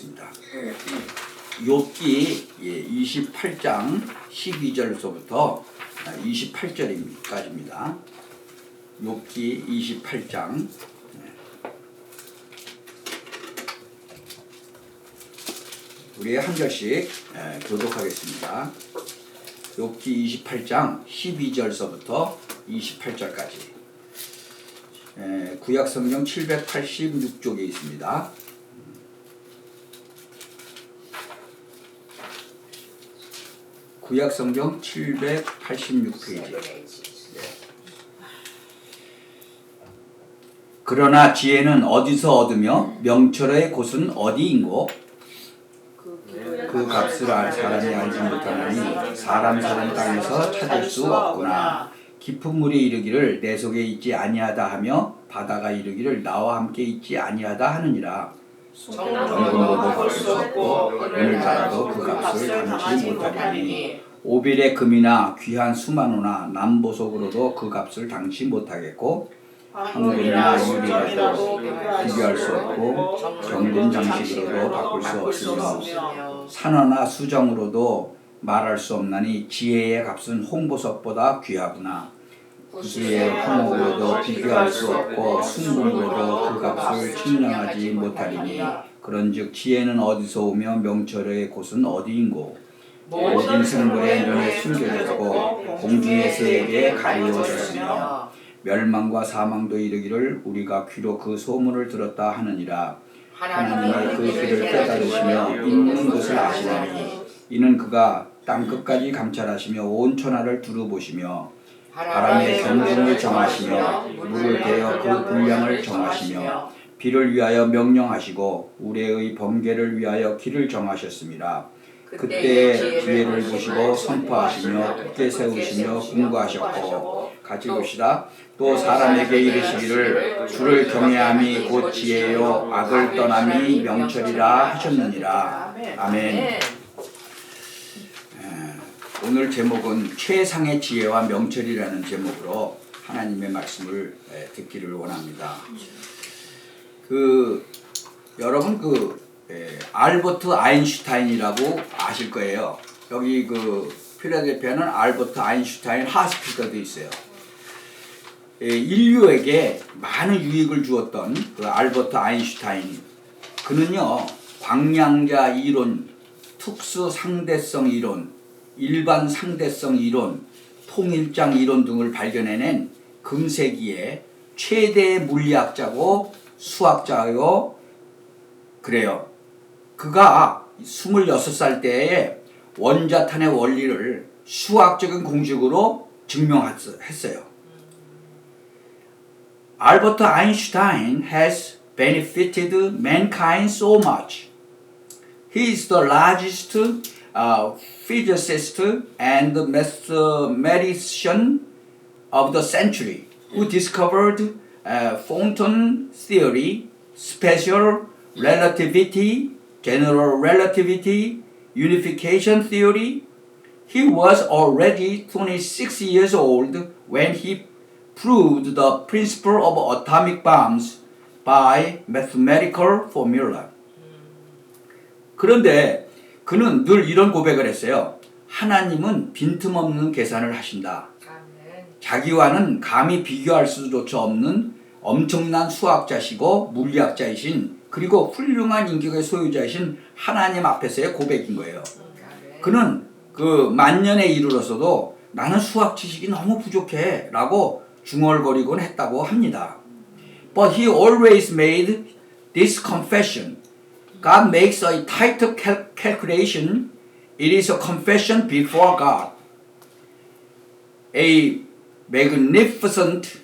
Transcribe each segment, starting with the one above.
있습니다. 욥기 28장 12절서부터 28절까지입니다. 욥기 28장 우리 한 절씩 에, 교독하겠습니다. 욥기 28장 12절서부터 28절까지 구약 성경 786쪽에 있습니다. 구약 성경 786페이지. 그러나 지혜는 어디서 얻으며 명철의 곳은 어디인고 그 값을 알 사람이 알지 못하나니 사람 사는 땅에서 찾을 수 없구나. 깊은 물이 이르기를 내 속에 있지 아니하다 하며 바다가 이르기를 나와 함께 있지 아니하다 하느니라. 정금으로도 갚을 수 없고 오늘 나라도 그 값을 당치 못하리니 오빌의 금이나 귀한 수만호나 남보석으로도 그 값을 당치 못하겠고 황금이나 유리라도 비교할 수 없고 정금 장식으로도 바꿀 수 없으며 산화나 수정으로도 말할 수 없나니 지혜의 값은 홍보석보다 귀하구나. 구수의 황옥으로도 비교할 수 없고 순금으로도 그 값을 측량하지 못하리니 그런즉 지혜는 어디서 오며 명철의 곳은 어디인고? 모든 승부의 눈에 숨겨졌고 공중에서에게 가리워졌으며 멸망과 사망도 이르기를 우리가 귀로 그 소문을 들었다 하느니라. 하나님의 그 길을 깨달으시며 있는 것을 아시나니 이는 그가 땅 끝까지 감찰하시며 온 천하를 두루 보시며 바람의 경중을 정하시며 물을 대어 그 분량을 정하시며 비를 위하여 명령하시고 우레의 번개를 위하여 길을 정하셨습니다. 그때 기회를 보시고 선포하시며 굳게 세우시며 공고하셨고 같이 봅시다. 또 사람에게 이르시기를 주를 경외함이 곧 지혜요 악을 떠남이 명철이라 하셨느니라. 아멘. 오늘 제목은 최상의 지혜와 명철이라는 제목으로 하나님의 말씀을 듣기를 원합니다. 그 여러분 그 에, 알버트 아인슈타인이라고 아실 거예요. 여기 그 필라델피아는 알버트 아인슈타인 하스피터도 있어요. 에, 인류에게 많은 유익을 주었던 그 알버트 아인슈타인 그는요 광량자 이론, 특수 상대성 이론, 일반 상대성 이론, 통일장 이론 등을 발견해낸 금세기의 최대 물리학자고 수학자요 그래요. 그가 26살 때에 원자탄의 원리를 수학적인 공식으로 증명했어요. 알버트 아인슈타인 has benefited mankind so much. He is the largest uh, physicist and mathematician of the century who discovered uh, photon theory, special relativity, general relativity, unification theory. He was already 26 years old when he proved the principle of atomic bombs by mathematical formula. 그런데 그는 늘 이런 고백을 했어요. 하나님은 빈틈없는 계산을 하신다. 자기와는 감히 비교할 수조차 없는 엄청난 수학자시고 물리학자이신 그리고 훌륭한 인격의 소유자이신 하나님 앞에서의 고백인 거예요. 그는 그 만년에 이르러서도 나는 수학 지식이 너무 부족해 라고 중얼거리곤 했다고 합니다. But he always made this confession. God makes a tight cal- calculation. It is a confession before God. A magnificent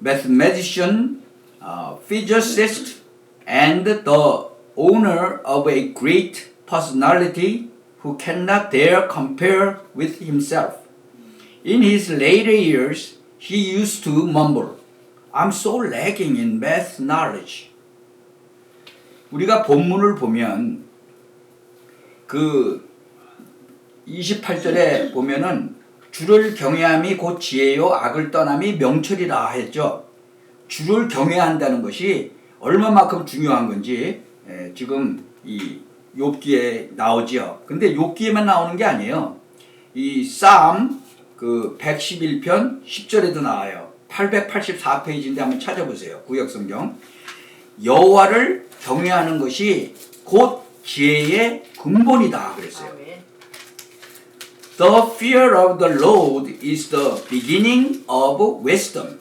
mathematician, uh, physicist, and the owner of a great personality who cannot dare compare with himself. In his later years, he used to mumble, I'm so lacking in math knowledge. 우리가 본문을 보면 그 28절에 보면은 주를 경외함이 곧 지혜요 악을 떠남이 명철이라 했죠. 주를 경외한다는 것이 얼마만큼 중요한 건지 에, 지금 이 욥기에 나오지요. 근데 욥기에만 나오는 게 아니에요. 이쌈 그 111편 10절에도 나와요. 884페이지인데 한번 찾아보세요. 구역성경. 여호와를 경외하는 것이 곧 지혜의 근본이다 그랬어요. The fear of the Lord is the beginning of wisdom.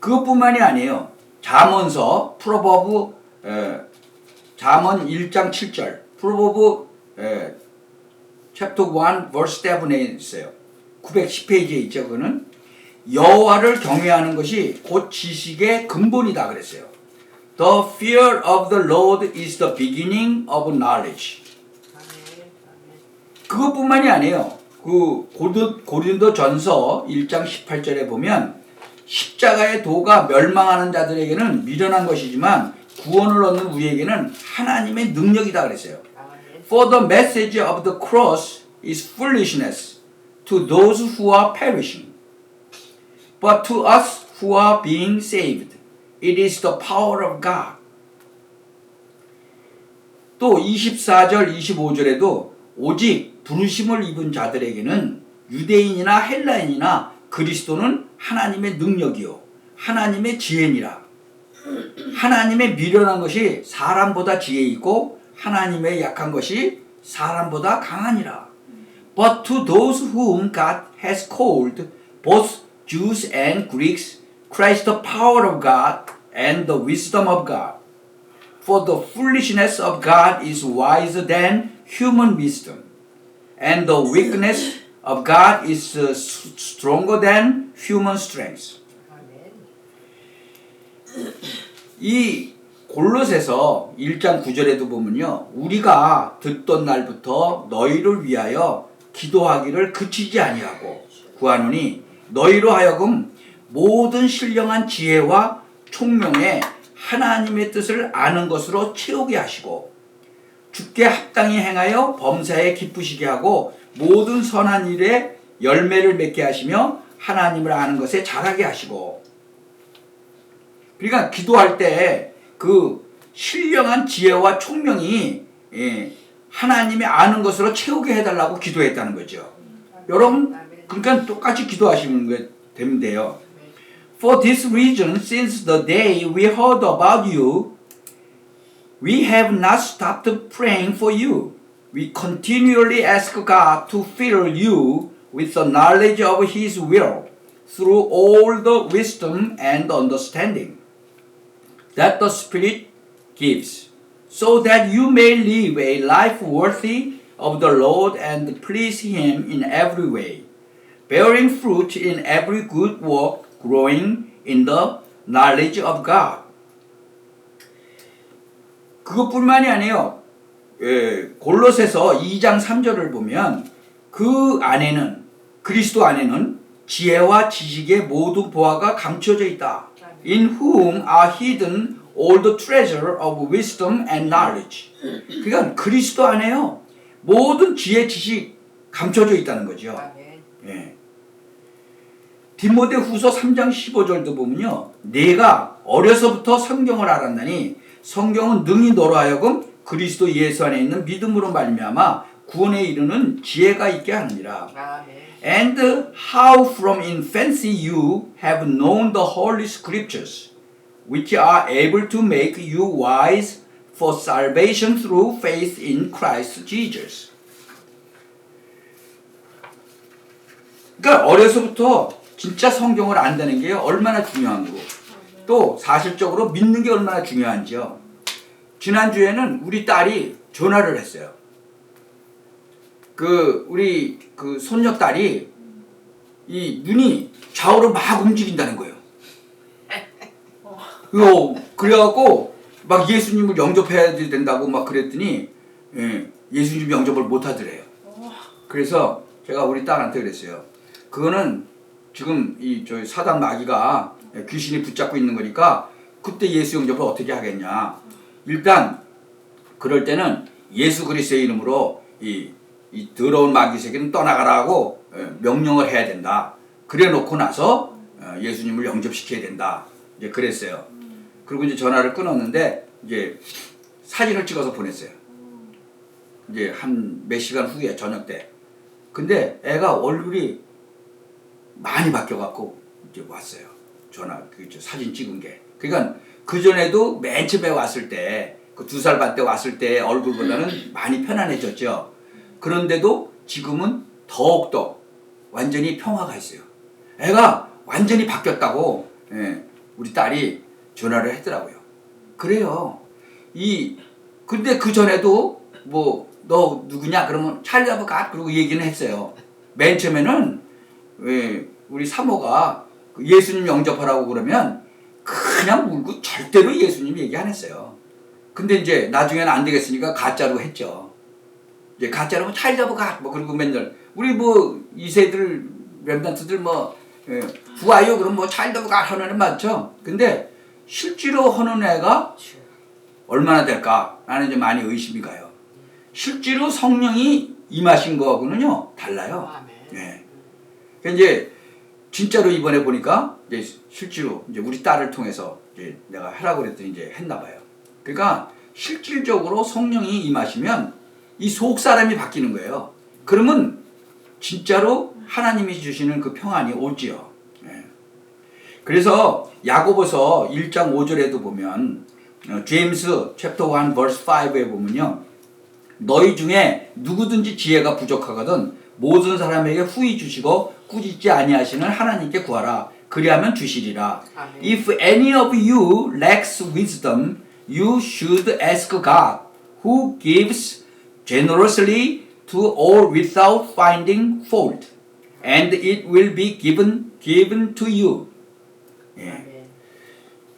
그것뿐만이 아니에요. 잠언서 프로버브 에, 잠언 1장 7절 프로버브 에, 챕터 1 verse 7에 있어요. 910페이지에 있죠. 그거는 여호와를 경외하는 것이 곧 지식의 근본이다 그랬어요. The fear of the Lord is the beginning of knowledge. 그것뿐만이 아니에요. 그 고린도 전서 1장 18절에 보면 십자가의 도가 멸망하는 자들에게는 미련한 것이지만 구원을 얻는 우리에게는 하나님의 능력이다 그랬어요. For the message of the cross is foolishness to those who are perishing. But to us who are being saved, it is the power of God. 또 24절, 25절에도 오직 부르심을 입은 자들에게는 유대인이나 헬라인이나 그리스도는 하나님의 능력이요. 하나님의 지혜니라. 하나님의 미련한 것이 사람보다 지혜 있고 하나님의 약한 것이 사람보다 강하니라. But to those whom God has called, both Jews and Greeks, Christ the power of God and the wisdom of God. For the foolishness of God is wiser than human wisdom, and the weakness of God is uh, stronger than human strength. 이 골로새서 1장 9절에도 보면요. 우리가 듣던 날부터 너희를 위하여 기도하기를 그치지 아니하고 구하노니 너희로 하여금 모든 신령한 지혜와 총명에 하나님의 뜻을 아는 것으로 채우게 하시고 주께 합당히 행하여 범사에 기쁘시게 하고 모든 선한 일에 열매를 맺게 하시며 하나님을 아는 것에 잘하게 하시고 그러니까 기도할 때 그 신령한 지혜와 총명이 예, 하나님의 아는 것으로 채우게 해달라고 기도했다는 거죠. 여러분. 그러니까 똑같이 기도하시는 게 되면 돼요. For this reason, since the day we heard about you, we have not stopped praying for you. We continually ask God to fill you with the knowledge of His will through all the wisdom and understanding that the Spirit gives, so that you may live a life worthy of the Lord and please Him in every way bearing fruit in every good work, growing in the knowledge of God. 그것뿐만이 아니에요. 예, 골로새서 2장 3절을 보면 그 안에는 그리스도 안에는 지혜와 지식의 모든 보화가 감춰져 있다. In whom are hidden all the treasure of wisdom and knowledge. 그러니까 그리스도 안에요. 모든 지혜 지식 감춰져 있다는 거죠. 예. 디모데 후서 3장 15절도 보면요. 내가 어려서부터 성경을 알았나니 성경은 능히 너로 하여금 그리스도 예수 안에 있는 믿음으로 말미암아 구원에 이르는 지혜가 있게 하느니라. 아멘. And how from infancy you have known the holy scriptures, which are able to make you wise for salvation through faith in Christ Jesus. 그러니까 어려서부터 진짜 성경을 안다는 게 얼마나 중요한 거고 또 사실적으로 믿는 게 얼마나 중요한지요. 지난주에는 우리 딸이 전화를 했어요. 그 우리 그 손녀 딸이 이 눈이 좌우로 막 움직인다는 거예요. 요 그래갖고 막 예수님을 영접해야 된다고 막 그랬더니 예, 예수님 영접을 못 하더래요. 그래서 제가 우리 딸한테 그랬어요. 그거는 지금 이저 사단 마귀가 귀신이 붙잡고 있는 거니까 그때 예수 영접을 어떻게 하겠냐. 일단 그럴 때는 예수 그리스도의 이름으로 이, 이 더러운 마귀 세계는 떠나가라고 예, 명령을 해야 된다. 그래 놓고 나서 어, 예수님을 영접시켜야 된다. 이제 그랬어요. 그리고 이제 전화를 끊었는데 이제 사진을 찍어서 보냈어요. 이제 한 몇 시간 후에 저녁 때. 근데 애가 얼굴이 많이 바뀌어갖고 이제 왔어요. 전화 그저 사진 찍은 게. 그러니까 그 전에도 맨 처음에 왔을 때 그 두 살 반 때 왔을 때 얼굴보다는 많이 편안해졌죠. 그런데도 지금은 더욱더 완전히 평화가 있어요. 애가 완전히 바뀌었다고 예, 우리 딸이 전화를 했더라고요. 그래요. 이 근데 그 전에도 뭐 너 누구냐 그러면 찰리 아버 가 그러고 얘기는 했어요. 맨 처음에는 왜 우리 사모가 그 예수님 영접하라고 그러면 그냥 물고 절대로 예수님 얘기 안 했어요. 근데 이제 나중에는 안 되겠으니까 가짜로 했죠. 이제 가짜로 찰리아버 가뭐 그리고 맨날 우리 뭐 이세들 랩단트들 뭐 예, 구하요 그럼 뭐 찰리아버 가 하는 애 많죠. 근데 실제로 하는 애가 얼마나 될까? 나는 이제 많이 의심이 가요. 실제로 성령이 임하신 거하고는요 달라요. 아멘. 예. 그러니까 이제 진짜로 이번에 보니까 이제 실제로 이제 우리 딸을 통해서 이제 내가 하라고 그랬더니 이제 했나 봐요. 그러니까 실질적으로 성령이 임하시면 이 속 사람이 바뀌는 거예요. 그러면 진짜로 하나님이 주시는 그 평안이 오지요. 예. 그래서 야고보서 1장 5절에도 보면 어, 제임스 챕터 1 verse 5에 보면요. 너희 중에 누구든지 지혜가 부족하거든 모든 사람에게 후히 주시고 꾸짖지 아니하시는 하나님께 구하라. 그리하면 주시리라. 아멘. If any of you lacks wisdom, you should ask God, who gives generously to all without finding fault, and it will be given given to you. 예. 아멘.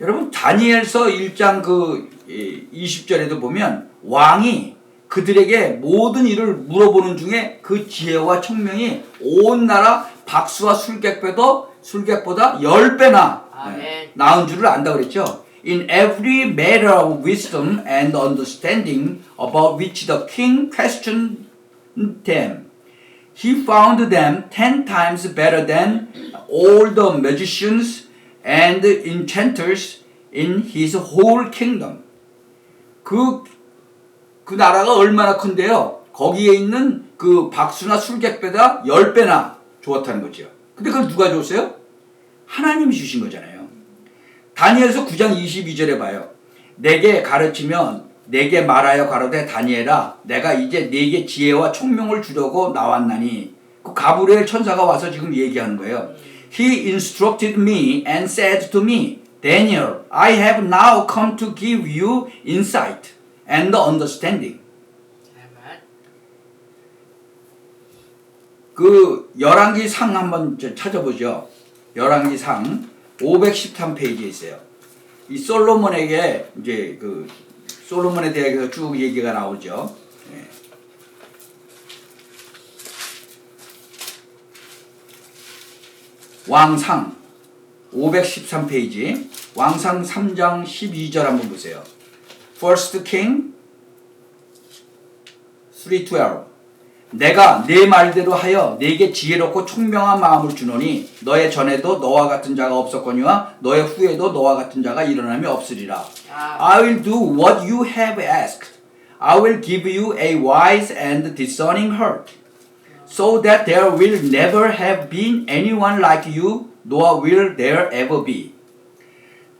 여러분 다니엘서 1장 그 20절에도 보면 왕이 그들에게 모든 일을 물어보는 중에 그 지혜와聰명이 온 나라 박수와 술객보다 술객보다 10배나 아멘. 나은 줄을 안다 그랬죠. In every matter of wisdom and understanding about which the king questioned them, he found them ten times better than all the magicians and enchanters in his whole kingdom. 그, 그 나라가 얼마나 큰데요? 거기에 있는 그 박수나 술객보다 10배나 좋았다는 거죠. 근데 그걸 누가 줬어요? 하나님이 주신 거잖아요. 다니엘서 9장 22절에 봐요. 내게 가르치면 내게 말하여 가로되 다니엘아 내가 이제 네게 지혜와 총명을 주려고 나왔나니 그 가브리엘 천사가 와서 지금 얘기하는 거예요. He instructed me and said to me, Daniel, I have now come to give you insight and understanding. 아멘. 그 열왕기 상 한번 저 찾아보죠. 열왕기 상 513페이지에 있어요. 이 솔로몬에게 이제 그 솔로몬에 대해서 쭉 얘기가 나오죠. 예. 왕상 513페이지 왕상 3장 12절 한번 보세요. First King 3:12 내가 내 말대로 하여 네게 지혜롭고 총명한 마음을 주노니 너의 전에도 너와 같은 자가 없었거니와 너의 후에도 너와 같은 자가 일어남이 없으리라. I will do what you have asked. I will give you a wise and discerning heart, so that there will never have been anyone like you, nor will there ever be.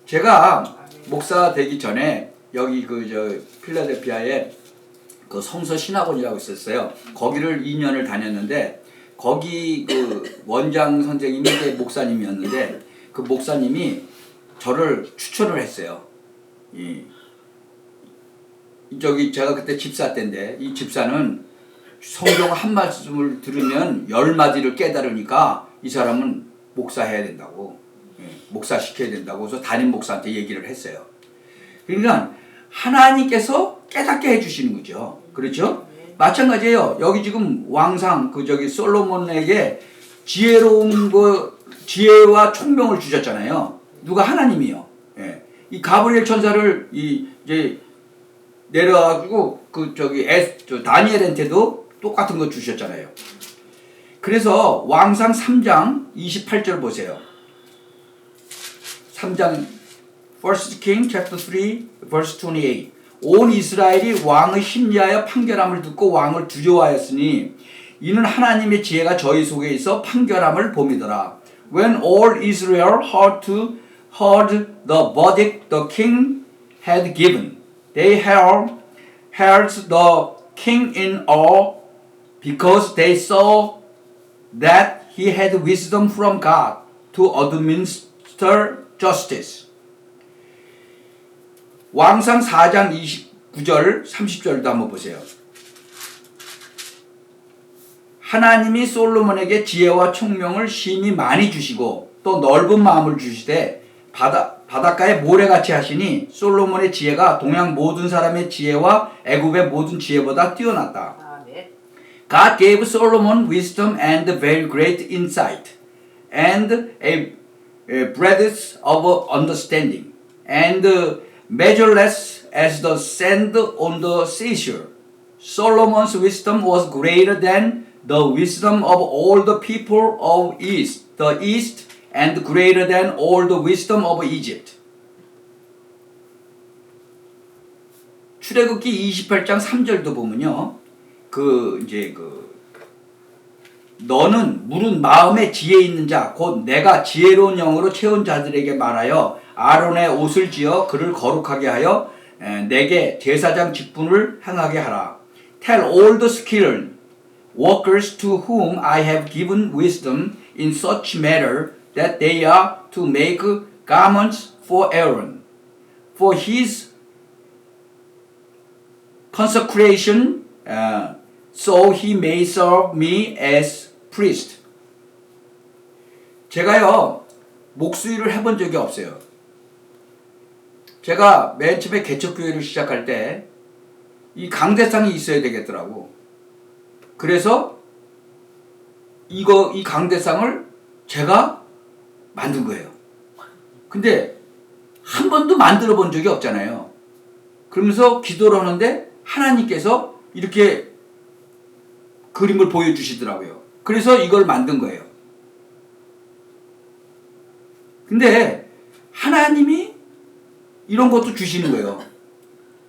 제가 목사 되기 전에 여기 그 저 필라델피아에 그 성서 신학원이라고 있었어요. 거기를 2년을 다녔는데 거기 그 원장 선생님이 이제 목사님이었는데 그 목사님이 저를 추천을 했어요. 이 저기 제가 그때 집사 때인데 이 집사는 성경 한 말씀을 들으면 열 마디를 깨달으니까 이 사람은 목사해야 된다고 예, 목사 시켜야 된다고 해서 담임 목사한테 얘기를 했어요. 그러니까 하나님께서 깨닫게 해주시는 거죠. 그렇죠? 마찬가지예요. 여기 지금 왕상 그 저기 솔로몬에게 지혜로운 거 지혜와 총명을 주셨잖아요. 누가 하나님이요. 예. 이 가브리엘 천사를 이 이제 내려가지고 그 저기 에스 저 다니엘한테도 똑같은 거 주셨잖아요. 그래서 왕상 3장 28절 보세요. 3장 First King chapter 3 verse 28 온 이스라엘이 왕의 심리하여 판결함을 듣고 왕을 두려워하였으니 이는 하나님의 지혜가 저희 속에 있어 판결함을 봄이더라. When all Israel heard to heard the verdict the king had given, they held held the king in awe because they saw that he had wisdom from God to administer justice. 왕상 4장 29절 30절도 한번 보세요. 하나님이 솔로몬에게 지혜와 총명을 심히 많이 주시고 또 넓은 마음을 주시되 바다 바닷가에 모래같이 하시니 솔로몬의 지혜가 동양 모든 사람의 지혜와 애굽의 모든 지혜보다 뛰어났다. 아멘. God gave Solomon wisdom and very great insight, and a breadth of understanding, and measureless as the sand on the seashore. Solomon's wisdom was greater than the wisdom of all the people of East, the East, and greater than all the wisdom of Egypt. 출애굽기 28장 3절도 보면요. 그 이제 그 너는 물은 마음에 지혜 있는 자 곧 내가 지혜로운 영으로 채운 자들에게 말하여 아론의 옷을 지어 그를 거룩하게 하여 에, 내게 제사장 직분을 행하게 하라. Tell all the skilled workers to whom I have given wisdom in such matter that they are to make garments for Aaron. For his consecration, uh, so he may serve me as priest. 제가요 목수일을 해본 적이 없어요. 제가 맨 처음에 개척교회를 시작할 때 이 강대상이 있어야 되겠더라고. 그래서 이거 이 강대상을 제가 만든 거예요. 근데 한 번도 만들어 본 적이 없잖아요. 그러면서 기도를 하는데 하나님께서 이렇게 그림을 보여주시더라고요. 그래서 이걸 만든 거예요. 근데 하나님이 이런 것도 주시는 거예요.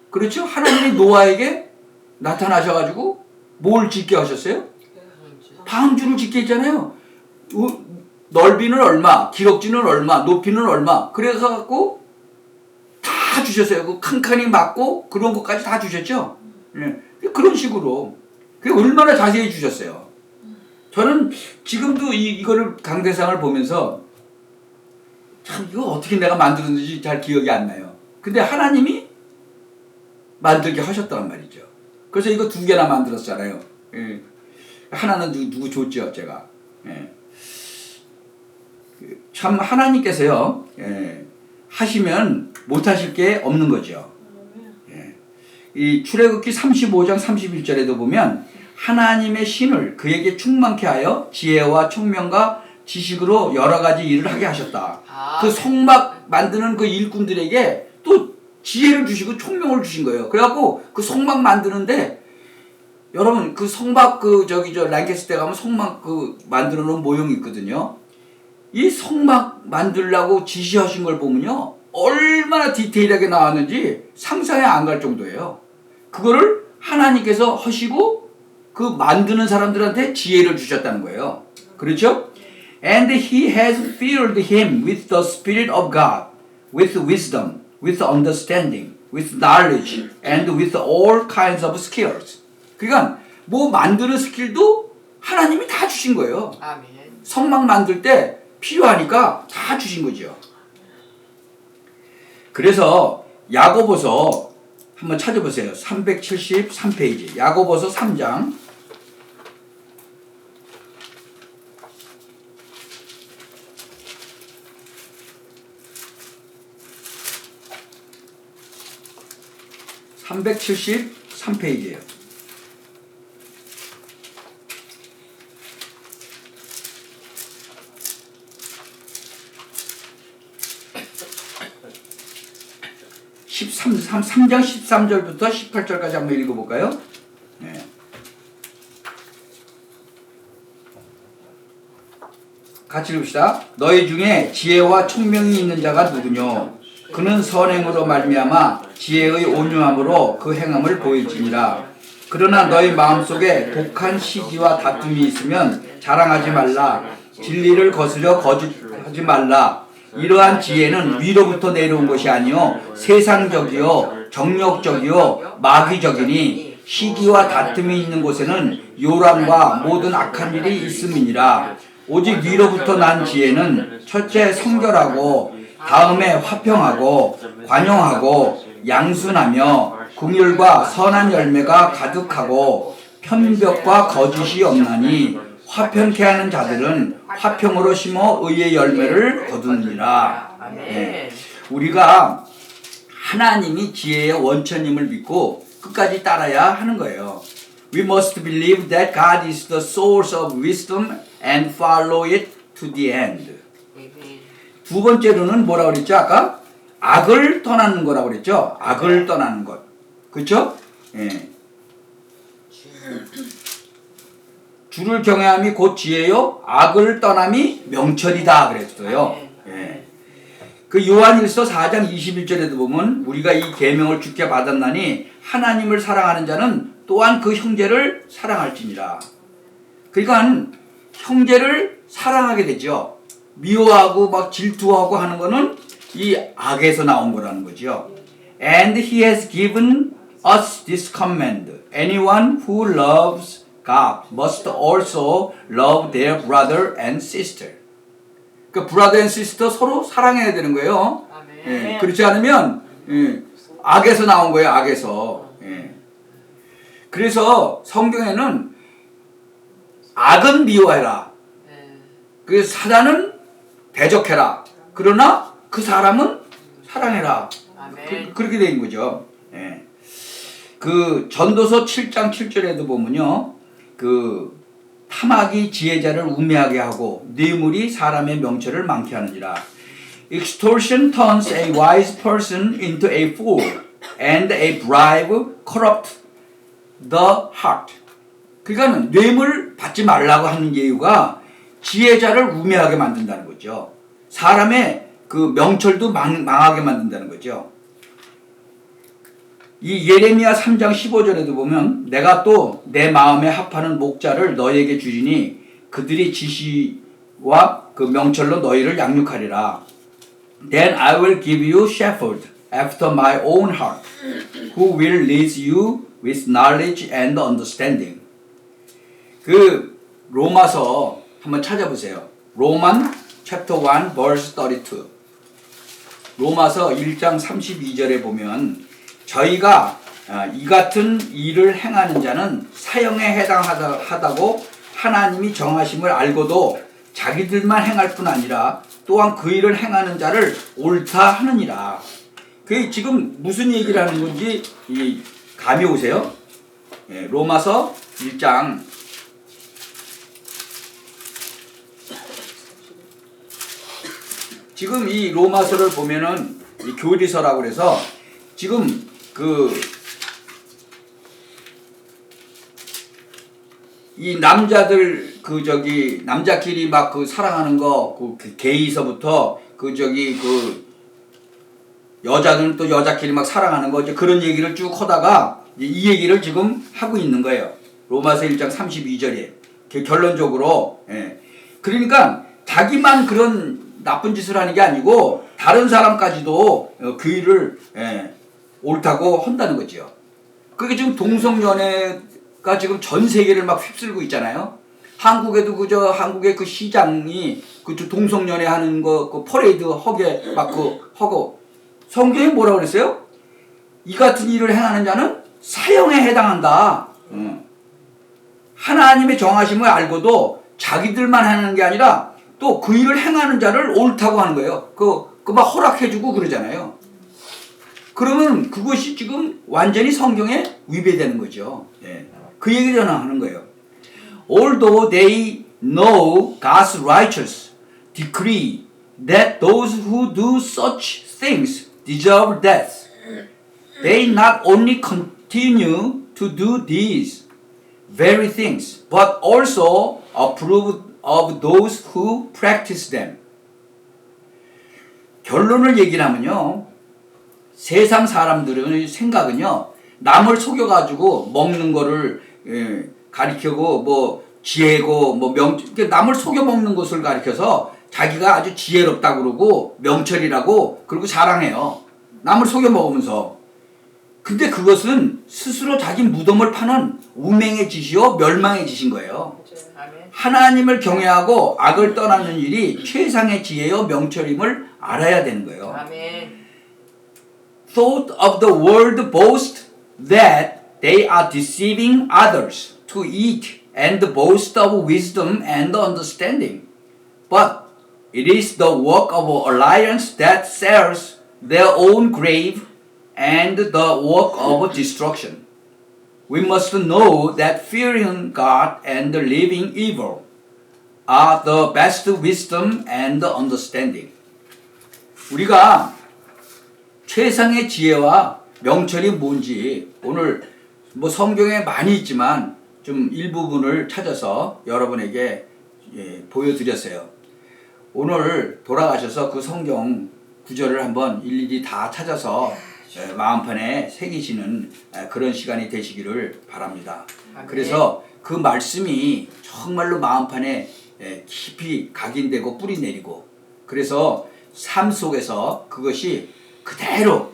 그렇죠? 하나님이 노아에게 나타나셔가지고 뭘 짓게 하셨어요? 방주를 짓게 했잖아요. 우- 넓이는 얼마, 기럭지는 얼마, 높이는 얼마. 그래서 갖고 다 주셨어요. 그 칸칸이 맞고 그런 것까지 다 주셨죠. 예. 그런 식으로 그 얼마나 자세히 주셨어요. 저는 지금도 이 이거를 강대상을 보면서 참 이거 어떻게 내가 만들었는지 잘 기억이 안 나요. 근데 하나님이 만들게 하셨단 말이죠. 그래서 이거 두 개나 만들었잖아요. 예. 하나는 누구, 누구 줬죠, 제가. 예. 그참 하나님께서요, 예, 하시면 못하실 게 없는 거죠. 예. 이 출애굽기 35장 31절에도 보면 하나님의 신을 그에게 충만케 하여 지혜와 총명과 지식으로 여러 가지 일을 하게 하셨다. 아. 그 성막 만드는 그 일꾼들에게 또 지혜를 주시고 총명을 주신 거예요. 그래갖고 그 성막 만드는데 여러분 그 성막 그 저기 저 랑캐스터 가면 성막 그 만들어 놓은 모형이 있거든요. 이 성막 만들라고 지시하신 걸 보면요. 얼마나 디테일하게 나왔는지 상상이 안 갈 정도예요. 그거를 하나님께서 하시고 그 만드는 사람들한테 지혜를 주셨다는 거예요. 그렇죠? And he has filled him with the spirit of God, with wisdom, with understanding, with knowledge, and with all kinds of skills. 그러니까 뭐 만드는 스킬도 하나님이 다 주신 거예요. 아멘. 성막 만들 때 필요하니까 다 주신 거죠. 그래서 야고보서 한번 찾아보세요. 373페이지. 야고보서 3장. (373페이지예요) (13) 3장 13절부터 18절까지 한번 읽어볼까요? 네. 같이 읽읍시다. 너희 중에 지혜와 총명이 있는 자가 누구뇨? 그는 선행으로 말미암아 지혜의 온유함으로 그 행함을 보일지니라. 그러나 너희 마음속에 독한 시기와 다툼이 있으면 자랑하지 말라. 진리를 거스려 거짓하지 말라. 이러한 지혜는 위로부터 내려온 것이 아니요 세상적이요 정욕적이요 마귀적이니 시기와 다툼이 있는 곳에는 요람과 모든 악한 일이 있음이니라. 오직 위로부터 난 지혜는 첫째 성결하고 다음에 화평하고 관용하고 양순하며 긍휼과 선한 열매가 가득하고 편벽과 거짓이 없나니 화평케 하는 자들은 화평으로 심어 의의 열매를 거두느니라. 네. 우리가 하나님이 지혜의 원천임을 믿고 끝까지 따라야 하는 거예요. We must believe that God is the source of wisdom and follow it to the end. 두 번째로는 뭐라고 그랬죠? 아까 악을 떠나는 거라고 그랬죠? 악을 떠나는 것. 그렇죠? 예. 주를 경외함이 곧 지혜요 악을 떠남이 명철이다 그랬어요. 예. 그 요한일서 4장 21절에도 보면 우리가 이 계명을 주께 받았나니 하나님을 사랑하는 자는 또한 그 형제를 사랑할지니라. 그러니까 형제를 사랑하게 되죠. 미워하고 막 질투하고 하는 거는 이 악에서 나온 거라는 거죠. And he has given us this command. Anyone who loves God must also love their brother and sister. 그 brother and sister 서로 사랑해야 되는 거예요. 예, 그렇지 않으면 예, 악에서 나온 거예요. 악에서. 예. 그래서 성경에는 악은 미워해라. 네. 그 사단은 대적해라. 그러나 그 사람은 사랑해라. 아멘. 그, 그렇게 된 거죠. 예. 그 전도서 7장 7절에도 보면요. 그 탐악이 지혜자를 우매하게 하고 뇌물이 사람의 명철을 망케 하느니라. Extortion turns a wise person into a fool, and a bribe corrupt the heart. 그러니까 뇌물 받지 말라고 하는 이유가 지혜자를 우매하게 만든다는 거죠. 사람의 그 명철도 망, 망하게 만든다는 거죠. 이 예레미야 3장 15절에도 보면 내가 또 내 마음에 합하는 목자를 너에게 주리니 그들이 지시와 그 명철로 너희를 양육하리라. Then I will give you shepherd after my own heart, who will lead you with knowledge and understanding. 그 로마서 한번 찾아보세요. 로만 chapter 1 verse 32. 로마서 1장 32절에 보면 저희가 아, 이 같은 일을 행하는 자는 사형에 해당하다고 하나님이 정하심을 알고도 자기들만 행할 뿐 아니라 또한 그 일을 행하는 자를 옳다 하느니라. 그 지금 무슨 얘기를 하는 건지 이 감이 오세요? 예, 로마서 1장 지금 이 로마서를 보면은 이 교리서라고 그래서 지금 그 이 남자들 그 저기 남자끼리 막 그 사랑하는 거그 게이서부터 그 저기 그 여자들은 또 여자끼리 막 사랑하는 거 이제 그런 얘기를 쭉 하다가 이 얘기를 지금 하고 있는 거예요. 로마서 1장 32절에 결론적으로 예. 그러니까 자기만 그런 나쁜 짓을 하는 게 아니고 다른 사람까지도 어, 그 일을 예, 옳다고 한다는 거죠. 그게 지금 동성연애가 지금 전 세계를 막 휩쓸고 있잖아요. 한국에도 그저 한국의 그 시장이 그 동성연애 하는 거 그 퍼레이드 허게 막 그 허고 성경에 뭐라고 그랬어요? 이 같은 일을 행하는 자는 사형에 해당한다. 응. 하나님의 정하심을 알고도 자기들만 하는 게 아니라 또 그 일을 행하는 자를 옳다고 하는 거예요. 그, 그 막 허락해주고 그러잖아요. 그러면 그것이 지금 완전히 성경에 위배되는 거죠. 예. 그 얘기를 하는 거예요. Although they know God's righteous decree that those who do such things deserve death, they not only continue to do these very things, but also approve of those who practice them. 결론을 얘기를 하면요. 세상 사람들의 생각은요 남을 속여가지고 먹는 거를 예, 가리키고 뭐 지혜고 뭐 명 남을 속여 먹는 것을 가리켜서 자기가 아주 지혜롭다 그러고 명철이라고 그리고 자랑해요 남을 속여 먹으면서 근데 그것은 스스로 자기 무덤을 파는 운명의 짓이요 멸망의 짓인 거예요. 아멘. 하나님을 경외하고 악을 떠나는 일이 최상의 지혜요 명철임을 알아야 되는 거예요. 아멘. Thought of the world boast that they are deceiving others to eat and boast of wisdom and understanding. But it is the work of alliance that sells their own grave and the work of destruction. We must know that fearing God and living evil are the best wisdom and understanding. 우리가 최상의 지혜와 명철이 뭔지 오늘 뭐 성경에 많이 있지만 좀 일부분을 찾아서 여러분에게 예, 보여드렸어요. 오늘 돌아가셔서 그 성경 구절을 한번 일일이 다 찾아서 예, 마음판에 새기시는 예, 그런 시간이 되시기를 바랍니다. 아멘. 그래서 그 말씀이 정말로 마음판에 예, 깊이 각인되고 뿌리 내리고 그래서 삶 속에서 그것이 그대로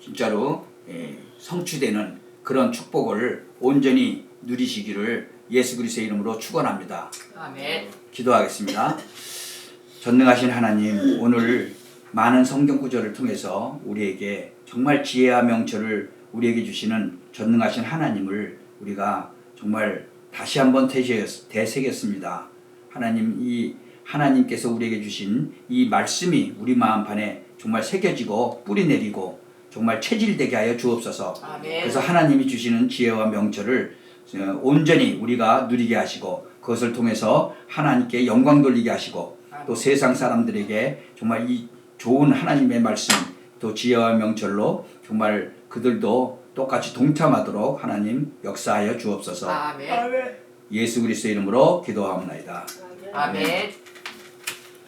진짜로 예, 성취되는 그런 축복을 온전히 누리시기를 예수 그리스도의 이름으로 축원합니다. 아멘. 기도하겠습니다. 전능하신 하나님, 오늘 많은 성경 구절을 통해서 우리에게 정말 지혜와 명철을 우리에게 주시는 전능하신 하나님을 우리가 정말 다시 한번 되새겼- 되새겼습니다. 하나님, 이 하나님께서 우리에게 주신 이 말씀이 우리 마음판에 정말 새겨지고 뿌리 내리고 정말 체질되게 하여 주옵소서. 아멘. 그래서 하나님이 주시는 지혜와 명철을 어, 온전히 우리가 누리게 하시고 그것을 통해서 하나님께 영광 돌리게 하시고 또 세상 사람들에게 정말 이 좋은 하나님의 말씀 또 지혜와 명철로 정말 그들도 똑같이 동참하도록 하나님 역사하여 주옵소서 아멘. 예수 그리스도 이름으로 기도하옵나이다. 아멘.